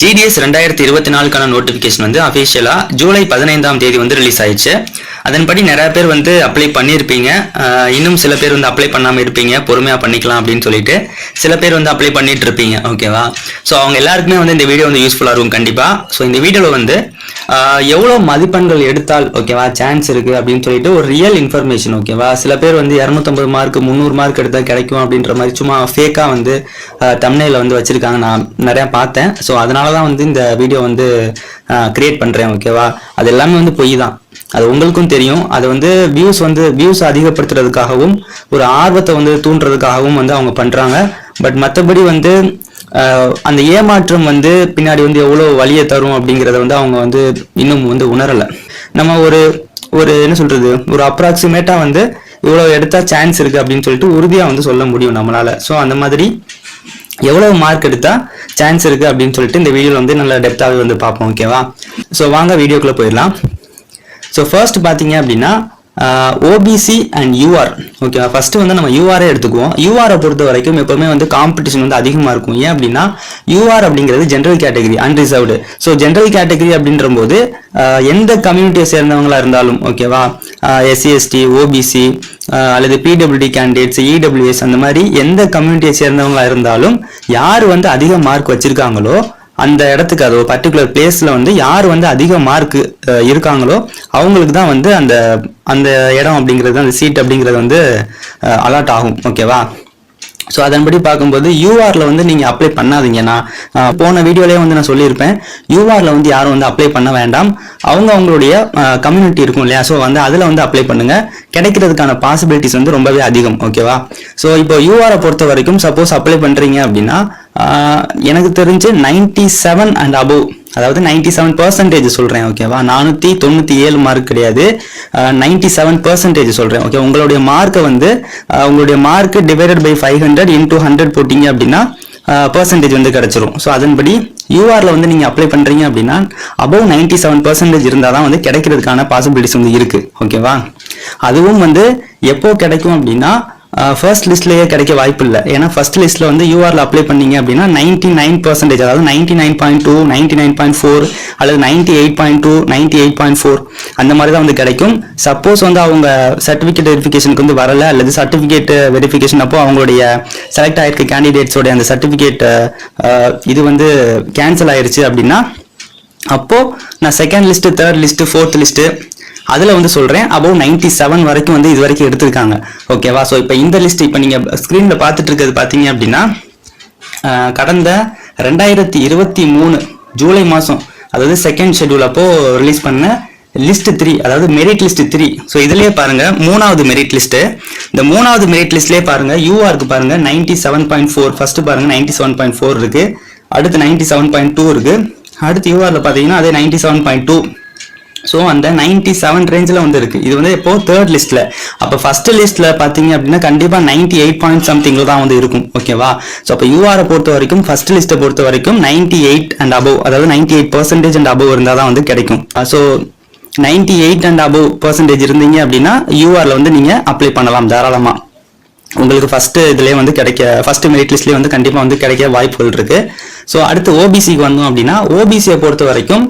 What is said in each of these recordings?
GDS ரெண்டாயிரத்தி இருபத்தி நாலுக்கான notification வந்து அஃபிஷியலாக ஜூலை பதினைந்தாம் தேதி வந்து ரிலீஸ் ஆயிடுச்சு. அதன்படி நிறைய பேர் வந்து அப்ளை பண்ணியிருப்பீங்க இன்னும் சில பேர் வந்து அப்ளை பண்ணாமல் இருப்பீங்க. பொறுமையாக பண்ணிக்கலாம் அப்படின்னு சொல்லிட்டு சில பேர் வந்து அப்ளை பண்ணிட்டு இருப்பீங்க. ஓகேவா ஸோ அவங்க எல்லாருக்குமே வந்து இந்த வீடியோ வந்து யூஸ்ஃபுல்லாக இருக்கும் கண்டிப்பாக ஸோ இந்த வீடியோவில் வந்து எவ்வளோ மதிப்பெண்கள் எடுத்தால் ஓகேவா சான்ஸ் இருக்குது அப்படின்னு சொல்லிட்டு ஒரு ரியல் இன்ஃபர்மேஷன் ஓகேவா சில பேர் வந்து இரநூத்தம்பது மார்க் முந்நூறு மார்க் எடுத்தால் கிடைக்கும் அப்படின்ற மாதிரி சும்மா ஃபேக்காக வந்து தமிழில் வந்து வச்சுருக்காங்க நான் நிறையா பார்த்தேன். ஸோ அதனால தான் வந்து இந்த வீடியோ வந்து கிரியேட் பண்ணுறேன் ஓகேவா அது எல்லாமே வந்து பொய் தான். அது உங்களுக்கும் தெரியும். அது வந்து வியூஸ் வந்து வியூஸ் அதிகப்படுத்துறதுக்காகவும் ஒரு ஆர்வத்தை வந்து தூண்டுறதுக்காகவும் வந்து அவங்க பண்ணுறாங்க பட் மற்றபடி வந்து அந்த ஏமாற்றம் வந்து பின்னாடி வந்து எவ்வளோ வழியை தரும் அப்படிங்கிறத வந்து அவங்க வந்து இன்னும் வந்து உணரலை. நம்ம ஒரு ஒரு என்ன சொல்றது ஒரு அப்ராக்சிமேட்டாக வந்து இவ்வளோ எடுத்தா சான்ஸ் இருக்கு அப்படின்னு சொல்லிட்டு உறுதியாக வந்து சொல்ல முடியும் நம்மளால. ஸோ அந்த மாதிரி எவ்வளவு மார்க் எடுத்தா சான்ஸ் இருக்கு அப்படின்னு சொல்லிட்டு இந்த வீடியோவில் வந்து நல்ல டெப்த்தாகவே வந்து பார்ப்போம் ஓகேவா ஸோ வாங்க வீடியோக்குள்ளே போயிடலாம். ஸோ ஃபர்ஸ்ட் பார்த்தீங்க அப்படின்னா ஓபிசி அண்ட் யூஆர் ஓகேவா ஃபர்ஸ்ட் வந்து நம்ம யூஆரே எடுத்துக்குவோம். யூஆரை பொறுத்த வரைக்கும் எப்பவுமே வந்து காம்படிஷன் வந்து அதிகமாக இருக்கும். ஏன் அப்படின்னா யூஆர் அப்படிங்கிறது general category unreserved so general category அப்படின்ற போது எந்த கம்யூனிட்டியை சேர்ந்தவங்களாக இருந்தாலும் ஓகேவா எஸ்சி எஸ்டி ஓபிசி அல்லது பிடபிள்யூடி கேண்டிடேட்ஸ் இடபிள்யூஎஸ் அந்த மாதிரி எந்த கம்யூனிட்டியை சேர்ந்தவங்களாக இருந்தாலும் யார் வந்து அதிக மார்க் வச்சிருக்காங்களோ அந்த இடத்துக்கு அது ஒரு பர்டிகுலர் பிளேஸில் வந்து யார் வந்து அதிக மார்க் இருக்காங்களோ அவங்களுக்கு தான் வந்து அந்த அந்த இடம் அப்படிங்கிறது அந்த சீட் அப்படிங்கிறது வந்து அலாட் ஆகும். ஓகேவா ஸோ அதன்படி பார்க்கும்போது யூஆரில் வந்து நீங்கள் அப்ளை பண்ணாதீங்க. நான் போன வீடியோலேயே வந்து நான் சொல்லியிருப்பேன். யூஆரில் வந்து யாரும் வந்து அப்ளை பண்ண வேண்டாம். அவங்க அவங்களுடைய கம்யூனிட்டி இருக்கும் இல்லையா? ஸோ வந்து அதில் வந்து அப்ளை பண்ணுங்கள் கிடைக்கிறதுக்கான பாசிபிலிட்டிஸ் வந்து ரொம்பவே அதிகம். ஓகேவா ஸோ இப்போ யூஆரை பொறுத்த வரைக்கும் சப்போஸ் அப்ளை பண்ணுறீங்க அப்படின்னா எனக்கு தெரிஞ்சு நைன்டி செவன் அண்ட் அபவ் அதாவது நைன்டி செவன் பர்சன்டேஜ் சொல்கிறேன் ஓகேவா நானூற்றி தொண்ணூற்றி ஏழு மார்க் கிடையாது. நைன்டி செவன் பர்சன்டேஜ் சொல்கிறேன் ஓகே உங்களுடைய மார்க்கை வந்து உங்களுடைய mark divided by five hundred into hundred போட்டிங்க அப்படின்னா பர்சன்டேஜ் வந்து கிடச்சிரும். ஸோ அதன்படி யூஆரில் வந்து நீங்கள் அப்ளை பண்ணுறீங்க அப்படின்னா அபவ் நைன்டி செவன் பர்சன்டேஜ் இருந்தால் தான் வந்து கிடைக்கிறதுக்கான பாசிபிலிட்டிஸ் வந்து இருக்குது ஓகேவா அதுவும் வந்து எப்போ கிடைக்கும் அப்படின்னா ஃபர்ஸ்ட் லிஸ்ட்லேயே கிடைக்க வாய்ப்பு இல்லை ஏன்னா ஃபர்ஸ்ட் லிஸ்ட்டில் வந்து யூஆரில் அப்ளை பண்ணீங்க அப்படின்னா நைன்ட்டி நைன் பர்சன்டேஜ் அதாவது ninety nine point two ninety nine point four அல்லது ninety eight point two ninety eight point four அந்த மாதிரி தான் வந்து கிடைக்கும். சப்போஸ் வந்து அவங்க சர்டிஃபிகேட் வெரிஃபிகேஷனுக்கு வந்து வரல அல்லது சர்டிஃபிகேட் வெரிஃபிகேஷன் அப்போ அவங்களுடைய செலக்ட் ஆயிருக்க கேண்டிடேட்ஸோட அந்த சர்டிஃபிகேட் இது வந்து கேன்சல் ஆயிருச்சு அப்படின்னா அப்போது நான் second list third list fourth list அதில் வந்து சொல்கிறேன் அபவ் நைன்டி செவன் வரைக்கும் வந்து இது வரைக்கும் எடுத்திருக்காங்க. ஓகேவா ஸோ இப்போ இந்த லிஸ்ட் இப்போ நீங்கள் ஸ்க்ரீனில் பார்த்துட்டு இருக்கிறது பார்த்தீங்க அப்படின்னா கடந்த ரெண்டாயிரத்தி இருபத்தி மூணு ஜூலை மாதம் அதாவது செகண்ட் ஷெட்யூல் அப்போது ரிலீஸ் பண்ண லிஸ்ட் த்ரீ அதாவது மெரிட் லிஸ்ட் த்ரீ ஸோ இதுலேயே பாருங்க மூணாவது மெரிட் லிஸ்ட்டு இந்த மூணாவது மெரிட் லிஸ்ட்லேயே பாருங்க யூஆருக்கு பாருங்க ninety seven point four first பாருங்க நைன்டி செவன் பாயிண்ட் ஃபோர் இருக்கு. அடுத்து நைன்டி செவன் பாயிண்ட் டூ இருக்கு. அடுத்து யூஆரில் பார்த்தீங்கன்னா அதே ninety seven point two so அந்த நைன்டி செவன் ரேஞ்சில் வந்து இருக்குது இது வந்து இப்போ தேர்ட் லிஸ்ட்டில் அப்போ ஃபர்ஸ்ட் லிஸ்ட்டில் பார்த்தீங்க அப்படின்னா கண்டிப்பாக நைன்டி எயிட் பாயிண்ட் சம்திங்கில் தான் வந்து இருக்கும். ஓகேவா ஸோ அப்போ யூஆரை பொறுத்த வரைக்கும் ஃபர்ஸ்ட் லிஸ்ட்டை பொறுத்த வரைக்கும் நைன்டி எயிட் அண்ட் அபவ் அதாவது ninety eight percentage and above இருந்தால் தான் வந்து கிடைக்கும். So ninety eight and above percentage இருந்தீங்க அப்படின்னா யூஆரில் வந்து நீங்கள் அப்ளை பண்ணலாம் தாராளமாக உங்களுக்கு ஃபஸ்ட்டு இதுலேயே வந்து கிடைக்க ஃபஸ்ட்டு மெரிட் லிஸ்ட்லேயே வந்து கண்டிப்பாக வந்து கிடைக்க வாய்ப்புகள் இருக்குது ஸோ அடுத்து ஓபிசிக்கு வந்தோம் அப்படின்னா ஓபிசியை பொறுத்த வரைக்கும்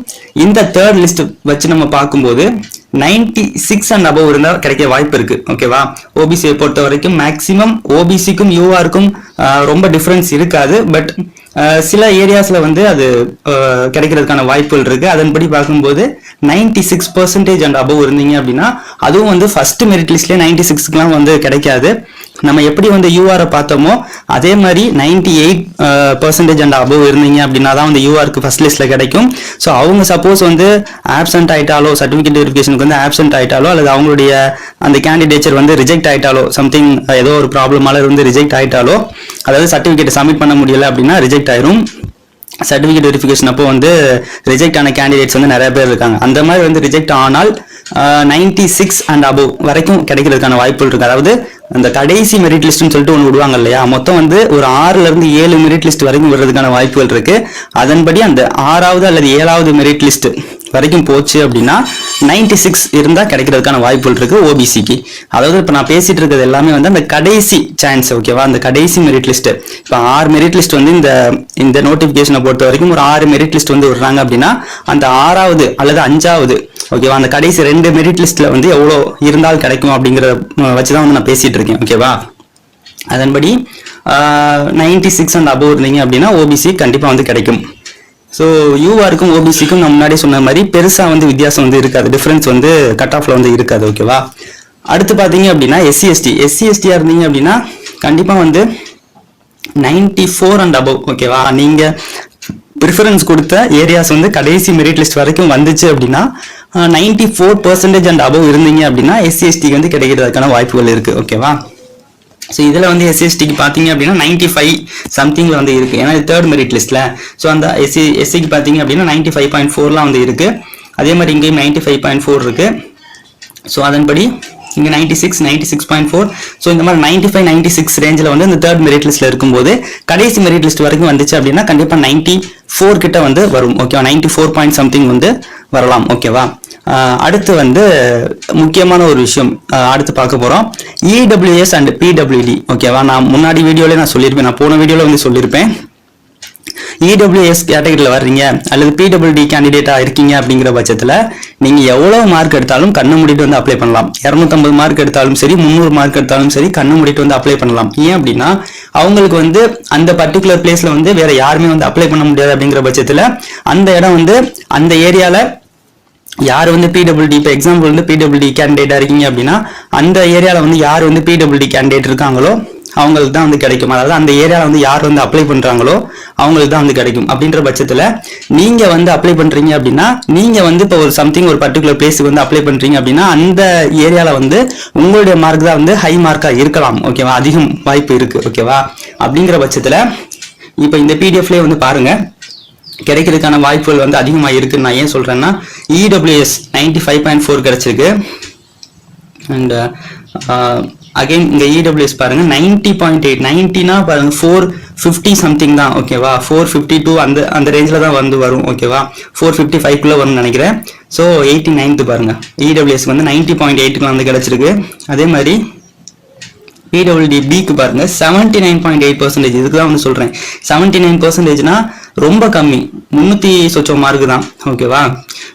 இந்த தேர்ட் லிஸ்ட் வச்சு நம்ம பார்க்கும்போது நைன்டி சிக்ஸ் அண்ட் அபவ் இருந்தால் கிடைக்க வாய்ப்பு இருக்கு. ஓகேவா ஓபிசியை பொறுத்த வரைக்கும் மேக்சிமம் ஓபிசிக்கும் யூஆருக்கும் ரொம்ப டிஃப்ரென்ஸ் இருக்காது. பட் சில ஏரியாஸ்ல வந்து அது கிடைக்கிறதுக்கான வாய்ப்புகள் இருக்கு. அதன்படி பார்க்கும்போது ninety six percentage and above இருந்தீங்க அப்படின்னா அதுவும் வந்து ஃபர்ஸ்ட் மெரிட் லிஸ்ட்லேயே நைன்டி சிக்ஸ்க்குலாம் வந்து கிடைக்காது. நம்ம எப்படி வந்து யூஆரை பார்த்தோமோ அதே மாதிரி ninety eight percentage and above இருந்தீங்க அப்படின்னா தான் வந்து யூஆருக்கு ஃபர்ஸ்ட் லிஸ்ட்ல கிடைக்கும். ஸோ அவங்க சப்போஸ் வந்து ஆப்சென்ட் ஆயிட்டாலோ சர்டிஃபிகேட் வெரிஃபிகேஷனுக்கு வந்து ஆப்சென்ட் ஆயிட்டாலோ அல்லது அவங்களுடைய அந்த கேண்டிடேச்சர் வந்து ரிஜெக்ட் ஆயிட்டாலோ சம்திங் ஏதோ ஒரு ப்ராப்ளமால இருந்து ரிஜெக்ட் ஆயிட்டாலோ அதாவது சர்டிஃபிகேட் சப்மிட் பண்ண முடியல அப்படின்னா ரிஜெக்ட் ஆயிரும். சர்டிஃபிகேட் வெரிஃபிகேஷன் அப்போ வந்து ரிஜெக்ட் ஆன கேண்டிடேட்ஸ் வந்து நிறைய பேர் இருக்காங்க. அந்த மாதிரி வந்து ரிஜெக்ட் ஆனால் நைன்டி சிக்ஸ் அண்ட் அபவ் வரைக்கும் கிடைக்கிறதுக்கான வாய்ப்புகள் இருக்கு. அதாவது அந்த கடைசி மெரிட் லிஸ்ட்னு சொல்லிட்டு ஒன்று விடுவாங்க இல்லையா? மொத்தம் வந்து ஒரு ஆறுல இருந்து ஏழு மெரிட் லிஸ்ட் வரைக்கும் வர்றதுக்கான வாய்ப்புகள் இருக்கு. அதன்படி அந்த ஆறாவது அல்லது ஏழாவது மெரிட் லிஸ்ட் வரைக்கும் போச்சு அப்படின்னா நைன்டி சிக்ஸ் இருந்தால் கிடைக்கிறதுக்கான வாய்ப்புகள் இருக்கு ஓபிசிக்கு அதாவது இப்போ நான் பேசிட்டு இருக்கிறது எல்லாமே வந்து அந்த கடைசி சான்ஸ் ஓகேவா அந்த கடைசி மெரிட் லிஸ்ட் இப்போ ஆறு மெரிட் லிஸ்ட் வந்து இந்த இந்த நோட்டிஃபிகேஷனை பொறுத்த வரைக்கும் ஒரு ஆறு மெரிட் லிஸ்ட் வந்து விடுறாங்க அப்படின்னா அந்த ஆறாவது அல்லது அஞ்சாவது ஓகேவா அந்த கடைசி ரெண்டு மெரிட் லிஸ்ட்ல வந்து எவ்வளோ இருந்தால் கிடைக்கும் அப்படிங்கிறத வச்சு தான் வந்து நான் பேசிட்டு இருக்கேன் ஓகேவா அதன்படி நைன்டி சிக்ஸ் அண்ட் அபவ் இருந்தீங்க அப்படின்னா ஓபிசி கண்டிப்பாக வந்து கிடைக்கும். ஸோ யூஆருக்கும் ஓபிசிக்கும் நான் முன்னாடி சொன்ன மாதிரி பெருசாக வந்து வித்தியாசம் வந்து இருக்காது. டிஃப்ரென்ஸ் வந்து கட் ஆஃப்ல வந்து இருக்காது ஓகேவா அடுத்து பார்த்தீங்க அப்படின்னா எஸ்சி எஸ்டி எஸ்சி எஸ்டியாக இருந்தீங்க அப்படின்னா கண்டிப்பாக வந்து நைன்டி ஃபோர் அண்ட் அபவ் ஓகேவா நீங்கள் ப்ரிஃபரன்ஸ் கொடுத்த ஏரியாஸ் வந்து கடைசி மெரிட் லிஸ்ட் வரைக்கும் வந்துச்சு அப்படின்னா ninety four percentage and above இருந்தீங்க அப்படின்னா எஸ்சி எஸ்டிக்கு வந்து கிடைக்கிறதுக்கான வாய்ப்புகள் இருக்குது ஓகேவா ஸோ இதில் வந்து எஸ்சிஎஸ்டிக்கு பார்த்தீங்க அப்படின்னா நைன்டி ஃபைவ் சம்திங்கில் வந்து இருக்குது ஏன்னா தேர்ட் மெரிட் லிஸ்ட்டில் ஸோ அந்த எஸ்சி எஸ்சிக்கு பார்த்தீங்க அப்படின்னா நைன்டி ஃபைவ் பாயிண்ட் ஃபோர்லாம் வந்து இருக்குது அதே மாதிரி இங்கேயும் நைன்டி ஃபைவ் பாயிண்ட் ஃபோர் இருக்குது ஸோ அதன்படி இங்கே ninety six ninety six point four so இந்த மாதிரி நைன்டி ஃபைவ் நைன்டி சிக்ஸ் ரேஞ்சில் வந்து இந்த தேர்ட் மெரிட் லிஸ்ட்டில் இருக்கும்போது கடைசி மெரிட் லிஸ்ட் வரைக்கும் வந்துச்சு அப்படின்னா கண்டிப்பாக நைன்டி ஃபோர் கிட்ட வந்து வரும். ஓகேவா நைன்டி ஃபோர் பாயிண்ட் சம்திங் வந்து வரலாம். ஓகேவா அடுத்து வந்து முக்கியமான ஒரு விஷயம் அடுத்து பார்க்க போகிறோம் இடபிள்யூஎஸ் அண்ட் பிடபிள்யூடி ஓகேவா நான் முன்னாடி வீடியோவில் நான் சொல்லியிருப்பேன். நான் போன வீடியோவில் வந்து சொல்லியிருப்பேன். இடபிள்யூஎஸ் கேட்டகரியில் வர்றீங்க அல்லது பிடபிள்யூடி கேண்டிடேட்டாக இருக்கீங்க அப்படிங்கிற பட்சத்தில் நீங்கள் எவ்வளோ மார்க் எடுத்தாலும் கண்ணு மூடிட்டு வந்து அப்ளை பண்ணலாம். இரநூத்தம்பது மார்க் எடுத்தாலும் சரி முந்நூறு மார்க் எடுத்தாலும் சரி கண்ணு மூடிட்டு வந்து அப்ளை பண்ணலாம். ஏன் அப்படின்னா அவங்களுக்கு வந்து அந்த பர்டிகுலர் பிளேஸில் வந்து வேறு யாருமே வந்து அப்ளை பண்ண முடியாது அப்படிங்கிற பட்சத்தில் அந்த இடம் வந்து அந்த ஏரியாவில் யார் வந்து பிடபிள்யூடி இப்போ எக்ஸாம்பிள் வந்து பிடபிள்யூடி கேண்டிடேட்டாக இருக்கீங்க அப்படின்னா அந்த ஏரியாவில் வந்து யார் வந்து பிடபிள்யூடி கேண்டிடேட் இருக்காங்களோ அவங்களுக்கு தான் வந்து கிடைக்கும். அதாவது அந்த ஏரியாவில் வந்து யார் வந்து அப்ளை பண்ணுறாங்களோ அவங்களுக்கு தான் வந்து கிடைக்கும். அப்படின்ற பட்சத்தில் நீங்கள் வந்து அப்ளை பண்ணுறீங்க அப்படின்னா நீங்கள் வந்து இப்போ ஒரு சம்திங் ஒரு பர்டிகுலர் பிளேஸுக்கு வந்து அப்ளை பண்ணுறீங்க அப்படின்னா அந்த ஏரியாவில் வந்து உங்களுடைய மார்க் தான் வந்து ஹை மார்க்காக இருக்கலாம். ஓகேவா அதிகம் வாய்ப்பு இருக்குது ஓகேவா அப்படிங்கிற பட்சத்தில் இப்போ இந்த பிடிஎஃப்லேயே வந்து பாருங்கள் கிடைக்கிறதுக்கான வாய்ப்புகள் வந்து அதிகமாக இருக்குன்னு நான் ஏன் சொல்கிறேன்னா EWS ninety five point four கிடச்சிருக்கு. அண்ட் அகைன் uh, இங்கே இடபிள்யூஎஸ் பாருங்க நைன்ட்டி பாயிண்ட் எயிட் நைன்ட்டினா பாருங்கள் ஃபோர் ஃபிஃப்டி சம்திங் தான் ஓகேவா ஃபோர் ஃபிஃப்டி டூ அந்த அந்த ரேஞ்சில் தான் வந்து வரும் ஓகேவா ஃபோர் ஃபிஃப்டி ஃபைவ்க்குள்ளே வரும்னு நினைக்கிறேன். ஸோ எயிட்டி நைன்த்து பாருங்கள் இடபிள்யூஎஸ்க்கு வந்து நைன்ட்டி பாயிண்ட் எயிட்டுக்கு வந்து கிடச்சிருக்கு. அதே மாதிரி பிடபிள்யூடி பிக்கு பாருங்க seventy nine point eight percentage இதுக்கு தான் வந்து சொல்றேன். செவன்டி நைன் பர்சன்டேஜ்னா ரொம்ப கம்மி. முந்நூற்றி சொச்சம் மார்க் தான். ஓகேவா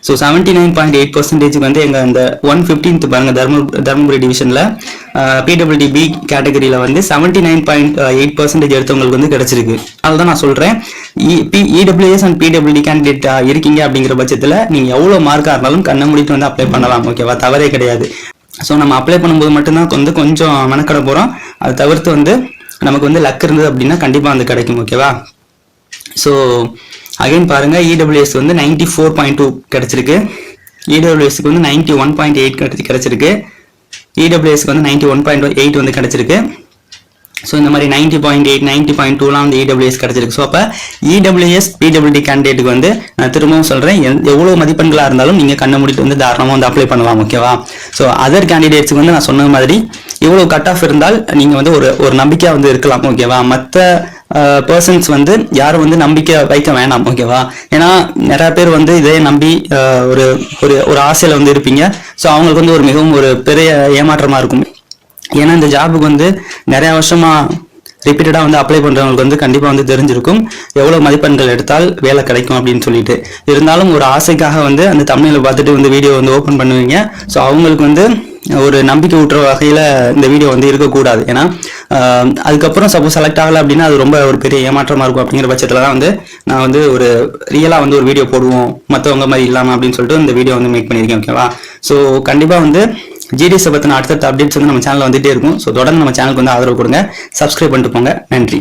so seventy nine point eight பர்சன்டேஜுக்கு வந்து எங்கள் அந்த ஒன் ஃபிஃப்டீன்த் பாருங்க தர்ம தர்மபுரி டிவிஷனில் பிடபிள்யூடி பி கேட்டகரியில் வந்து seventy nine point eight percentage எடுத்தவங்களுக்கு வந்து கிடைச்சிருக்கு. அதுதான் நான் சொல்கிறேன் இடபிள்யூஎஸ் அண்ட் பிடபிள்யூடி கேண்டிடேட் இருக்கீங்க அப்படிங்கிற பட்சத்தில் நீங்கள் எவ்வளோ மார்க்காக இருந்தாலும் கண்ணை மூடிட்டு வந்து அப்ளை பண்ணலாம். ஓகேவா தவறே கிடையாது. ஸோ நம்ம அப்ளை பண்ணும்போது மட்டும்தான் வந்து கொஞ்சம் மெனக்கட போகிறோம் அதை தவிர்த்து வந்து நமக்கு வந்து லக் இருந்தது அப்படின்னா கண்டிப்பாக வந்து கிடைக்கும் ஓகேவா ஸோ அகைன் பாருங்கள் இடபிள்யூஎஸ் வந்து நைன்டி ஃபோர் பாயிண்ட் டூ கிடச்சிருக்கு. இடபிள்யூஎஸ்க்கு வந்து நைன்டி ஒன் பாயிண்ட் எயிட் கிடச்சிருக்கு. இடபிள்யூஎஸ்க்கு வந்து நைன்டி ஒன் பாயிண்ட் எயிட் வந்து கிடச்சிருக்கு. ஸோ இந்த மாதிரி ninety point eight ninety point டூலாம் வந்து இடபிள்யூஎஸ் கிடச்சிருக்கு. ஸோ அப்போ இடபிள்யூஎஸ் பிடபிள்யூடி கேண்டிடேட்டுக்கு வந்து நான் திரும்பவும் சொல்கிறேன் எவ்வளோ மதிப்பெண்களாக இருந்தாலும் நீங்கள் கண்ணை மூடிட்டு வந்து தாராளமாக வந்து அப்ளை பண்ணலாம் ஓகேவா ஸோ அதர் கேண்டிடேட்ஸுக்கு வந்து நான் சொன்ன மாதிரி இவ்வளோ கட் ஆஃப் இருந்தால் நீங்கள் வந்து ஒரு ஒரு நம்பிக்கையாக வந்து இருக்கலாம் ஓகேவா மற்ற பர்சன்ஸ் வந்து யாரும் வந்து நம்பிக்கை வைக்க வேணாம் ஓகேவா ஏன்னா நிறைய பேர் வந்து இதே நம்பி ஒரு ஒரு ஒரு ஆசையில் வந்து இருப்பீங்க. ஸோ அவங்களுக்கு வந்து ஒரு மிகவும் ஒரு பெரிய ஏமாற்றமாக இருக்கும். ஏன்னா இந்த ஜாபுக்கு வந்து நிறைய வருஷமா ரிப்பீட்டடாக வந்து அப்ளை பண்ணுறவங்களுக்கு வந்து கண்டிப்பாக வந்து தெரிஞ்சிருக்கும். எவ்வளோ மதிப்பெண்கள் எடுத்தால் வேலை கிடைக்கும் அப்படின்னு சொல்லிட்டு. இருந்தாலும் ஒரு ஆசைக்காக வந்து அந்த தமிழில் பார்த்துட்டு வந்து வீடியோ வந்து ஓப்பன் பண்ணுவீங்க. ஸோ அவங்களுக்கு வந்து ஒரு நம்பிக்கை ஊட்டுற வகையில் இந்த வீடியோ வந்து இருக்கக்கூடாது. ஏன்னா அதுக்கப்புறம் சப்போஸ் செலக்ட் ஆகலை அப்படின்னா அது ரொம்ப ஒரு பெரிய ஏமாற்றமாக இருக்கும் அப்படிங்கிற பட்சத்தில் தான் வந்து நான் வந்து ஒரு ரியலாக வந்து ஒரு வீடியோ போடுவோம். மற்றவங்க மாதிரி இல்லாமல் அப்படின்னு சொல்லிட்டு இந்த வீடியோ வந்து மேக் பண்ணியிருக்கேன் ஓகேவா ஸோ கண்டிப்பாக வந்து ஜிடிஎஸ் பற்றின அடுத்தடுத்த அப்டேட்ஸ் வந்து நம்ம சேனலில் வந்துட்டே இருக்கும். ஸோ தொடர்ந்து நம்ம சேனலுக்கு வந்து ஆதரவு கொடுங்க. சப்ஸ்கிரைப் பண்ணிட்டு போங்க. நன்றி.